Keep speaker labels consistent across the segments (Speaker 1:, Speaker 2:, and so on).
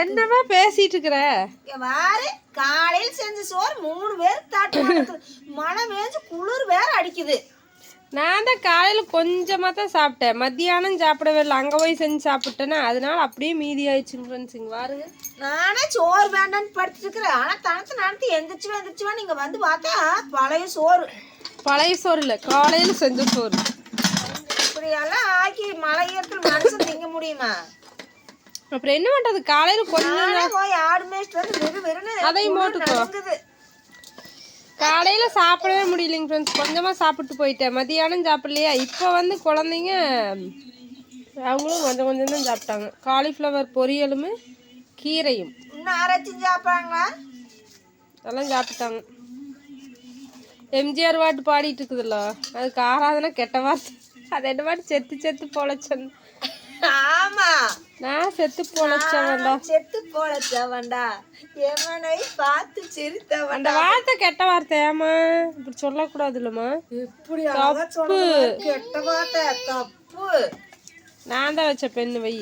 Speaker 1: என்னமா பேசிட்டு இருக்கிற
Speaker 2: வாரு. காலையில் செஞ்ச சோறு மூணு பேர் தாட்டு. மழை மேய்ஞ்சு குளிர் வேற அடிக்குது.
Speaker 1: நான் தான் காலையில் கொஞ்சமாக தான் சாப்பிட்டேன். மத்தியானம் சாப்பிடவே இல்லை. அங்கே போய் செஞ்சு சாப்பிட்டேன்னா அதனால அப்படியே மீதி ஆயிடுச்சுங்க ஃப்ரெண்ட்ஸ் இங்கே பாருங்க
Speaker 2: நானே சோறு வேண்டான்னு படுத்துட்டு இருக்கிறேன் ஆனா தனத்து நடத்தி எந்திரிச்சுவா எந்திரிச்சுவா நீங்க வந்து பார்த்தா பழைய சோறு.
Speaker 1: பழைய சோறு இல்லை காலையில் செஞ்ச சோறு.
Speaker 2: இப்படியெல்லாம் ஆக்கி மழை ஈரத்தில் மனுஷன் திங்க முடியுமா?
Speaker 1: அப்புறம் என்ன பண்ணுறது காலையில் கொஞ்சம்
Speaker 2: நானே போய் ஆடு மேய்ச்சிட்டு வந்து வெறு வெறுன்னு
Speaker 1: அதையும் போட்டுக்கோ. காலையில் சாப்பிடவே முடியலைங்க ஃப்ரெண்ட்ஸ் கொஞ்சமாக சாப்பிட்டு போயிட்டேன். மதியானம் சாப்பிடலையா? இப்போ வந்து குழந்தைங்க அவங்களும் கொஞ்சம் கொஞ்சம் தான் சாப்பிட்டாங்க. காலிஃப்ளவர் பொரியலும் கீரையும்.
Speaker 2: இன்னும் ஆராய்ச்சி சாப்பிட்றாங்களா?
Speaker 1: அதெல்லாம் சாப்பிட்டாங்க. எம்ஜிஆர் பாட்டு பாடிட்டு இருக்குதுல்ல? அதுக்கு ஆராதனை கெட்ட வார்த்தை. அது என்ன பாட்டு? செத்து செத்து பொழைச்சன்
Speaker 2: ஆமா.
Speaker 1: நான் செத்து பொழைச்சவன்டா
Speaker 2: செத்து போலச்சவன்டா எவனை பார்த்து
Speaker 1: அந்த
Speaker 2: சிரித்தவன்டா
Speaker 1: வார்த்தை கெட்ட வார்த்தை ஏமா இப்படி சொல்லக்கூடாது இல்லம்மா
Speaker 2: இப்படி சொன்னது கெட்ட வார்த்தை தப்பு.
Speaker 1: நான் தான் வச்ச பெண்ணு வை.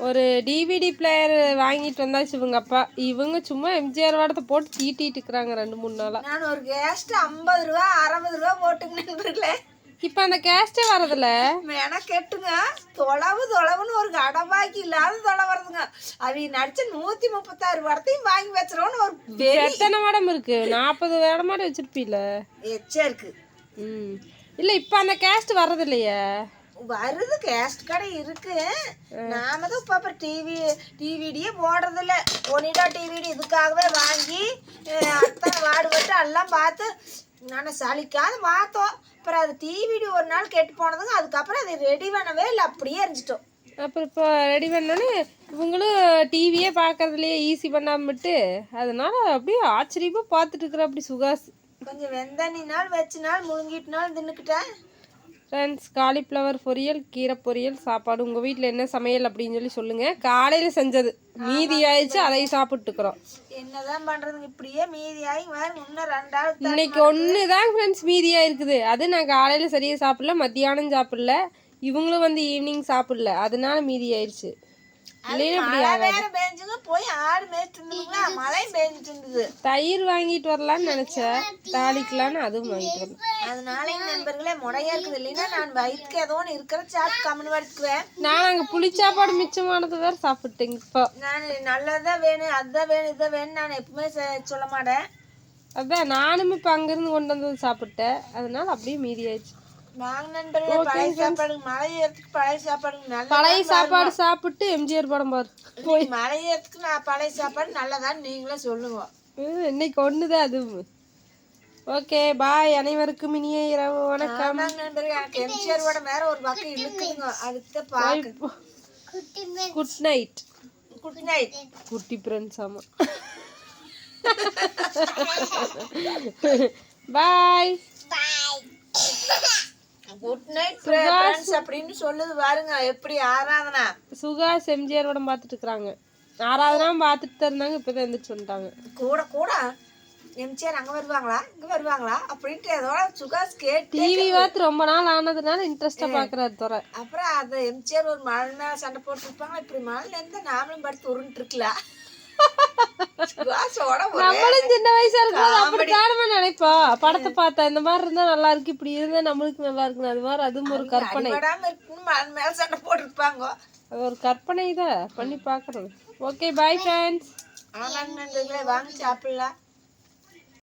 Speaker 1: ஒரு டிவிடி பிளேயர் வாங்கிட்டு வந்தாச்சு இவங்க அப்பா. இவங்க சும்மா எம்ஜிஆர் வாடத்தை போட்டு தீட்டிட்டு இருக்கிறாங்க ரெண்டு மூணு நாளா.
Speaker 2: நான் ஒரு கேஸ்ட் ஐம்பது ரூபா அறுபது ரூபா போட்டுங்க நண்பர்களே
Speaker 1: இப்போ அந்த கேஸ்டே வரதில்ல
Speaker 2: மென கெட்டுங்க. தொலைவு தொலைவுன்னு ஒரு கடபாக்கி இல்லாத தொலை வருதுங்க. அவங்க நடிச்ச நூத்தி முப்பத்தாறு படத்தையும் வாங்கி வச்சிரோன்னு ஒரு
Speaker 1: எத்தனை மேடம் இருக்கு? நாற்பது வேடம் மாதிரி வச்சிருப்பீல
Speaker 2: எச்சா இருக்கு.
Speaker 1: ம். இல்லை இப்போ அந்த கேஸ்ட் வர்றதில்லையே
Speaker 2: வருது கேஸ்ட் கடை இருக்கு. நாம தான் இப்போ அப்புறம் டிவி டிவிடியே போடுறதில்ல. ஒனிடா டிவிடி இதுக்காகவே வாங்கி அத்தனை வாடுபட்டு எல்லாம் பார்த்து நான் சலிக்காத பார்த்தோம். அப்புறம் அது டிவிடி ஒரு நாள் கெட்டு போனதுங்க. அதுக்கப்புறம் அதை ரெடி பண்ணவே இல்லை. அப்படியே எரிஞ்சிட்டோம்.
Speaker 1: அப்புறம் இப்போ ரெடி பண்ணோன்னே இவங்களும் டிவியே பார்க்கறதுலையே ஈஸி பண்ணாம விட்டு அதனால அப்படியே ஆச்சரியமாக பார்த்துட்டு இருக்கிற அப்படி சுகாஸ்.
Speaker 2: கொஞ்சம் வெந்தண்ணி நாள் வச்சு நாள் முழுங்கிட்டு நாள் தின்னுக்கிட்டேன்.
Speaker 1: ஃப்ரெண்ட்ஸ் காலிஃப்ளவர் பொரியல் கீரை பொரியல் சாப்பாடு. உங்கள் வீட்டில் என்ன சமையல் அப்படின்னு சொல்லி சொல்லுங்கள் காலையில் செஞ்சது. மீதி ஆயிடுச்சு அதை சாப்பிட்டுக்கிறோம்.
Speaker 2: என்னதான் பண்றதுங்க இப்படியே மீதியாகி வேறு முன்ன ரெண்டாவது
Speaker 1: இன்னைக்கு ஒன்று தான் ஃப்ரெண்ட்ஸ் மீதியாக இருக்குது அது நான் காலையில் சரியாக சாப்பிடல மத்தியானம் சாப்பிடல. இவங்களும் வந்து ஈவினிங் சாப்பிடல. அதனால மீதி ஆயிடுச்சு தயிர் வாங்கிட்டு வரலான்னு நினச்சேன். தாளிக்கலான்னு அதுவும் வாங்கிட்டு வரல.
Speaker 2: அதனால எங்க நண்பர்களே முறையா இருக்குது. இல்லைன்னா நான் வயிற்றுக்கு ஏதோ ஒன்று இருக்கிற சாப்பிட்டு கம்மன் வடிச்சுக்குவேன்
Speaker 1: நான் அங்கே புளிச்சாப்பாடு மிச்சமானது வேறு சாப்பிட்டேங்க இப்போ.
Speaker 2: நான் நல்லதான் வேணும் அதுதான் வேணும் இதான் வேணும் நான் எப்பவுமே செ- சொல்ல மாட்டேன்.
Speaker 1: அதான் நானும் இப்போ அங்கேருந்து கொண்டு வந்தது சாப்பிட்டேன். அதனால அப்படியே மீதி ஆயிடுச்சு.
Speaker 2: வாங்க நண்பர்களே பழைய சாப்பாடு
Speaker 1: சாப்பிட்டு எம்ஜிஆர் படம் பாரு.
Speaker 2: மழை ஏறத்துக்கு நான் பழைய சாப்பாடு நல்லதான்னு நீங்களே சொல்லுங்க.
Speaker 1: இன்னைக்கு ஒன்று தான் அதுவும். ஓகே பாய் அனைவருக்கும் இனிய இரவு. வணக்கம்.
Speaker 2: ஆமாங்க நண்பர்களே எனக்கு எம்ஜிஆர் வடம் வேற ஒரு பக்கம் இழுக்குதுங்க. அதுக்கு பார்க்க.
Speaker 1: குட் நைட்
Speaker 2: குட் நைட்
Speaker 1: குட்டி ஃப்ரெண்ட்ஸ் ஆமாம் பாய்
Speaker 2: குட் நைட் ஃப்ரெண்ட்ஸ் அப்படின்னு சொல்லுது பாருங்க. எப்படி ஆராதனா?
Speaker 1: சுகாஸ் எம்ஜிஆர் படம் பார்த்துட்டு இருக்கிறாங்க. ஆறாவதுனா பார்த்துட்டு இருந்தாங்க இப்போ தான் எந்திரிச்சு வந்துட்டாங்க.
Speaker 2: கூட கூட? எம்ஜிஆர் அங்க வருவாங்களா? இங்க வருவாங்களா? அப்படின்ட்டு ஏதோ சுகாஸ் கேட்டு
Speaker 1: டிவி பார்த்து ரொம்ப நாள் ஆனதுனால இன்ட்ரெஸ்டாக பார்க்குறாரு துறை
Speaker 2: அப்புறம் அந்த எம்ஜிஆர் ஒரு மழை மேல சண்டை போட்டுருப்பாங்க இப்படி மழைல இருந்து நாமளும் படுத்து உருண்டு இருக்கலாம்
Speaker 1: நம்மளும் சின்ன வயசா இருக்கும்போது அப்படித்தானமா நினைப்போம் படத்தை பார்த்தா இந்த மாதிரி இருந்தா நல்லா இருக்கு இப்படி இருந்தா நம்மளுக்கு நல்லா இருக்கு அது மாதிரி அதுவும் ஒரு கற்பனை.
Speaker 2: மேல சண்டை போட்டுருப்பாங்க.
Speaker 1: அது ஒரு கற்பனை தான். பண்ணி பார்க்கறது. ஓகே பாய் ஃப்ரெண்ட்ஸ்
Speaker 2: ஆமாங்க வாங்க சாப்பிடலாம்.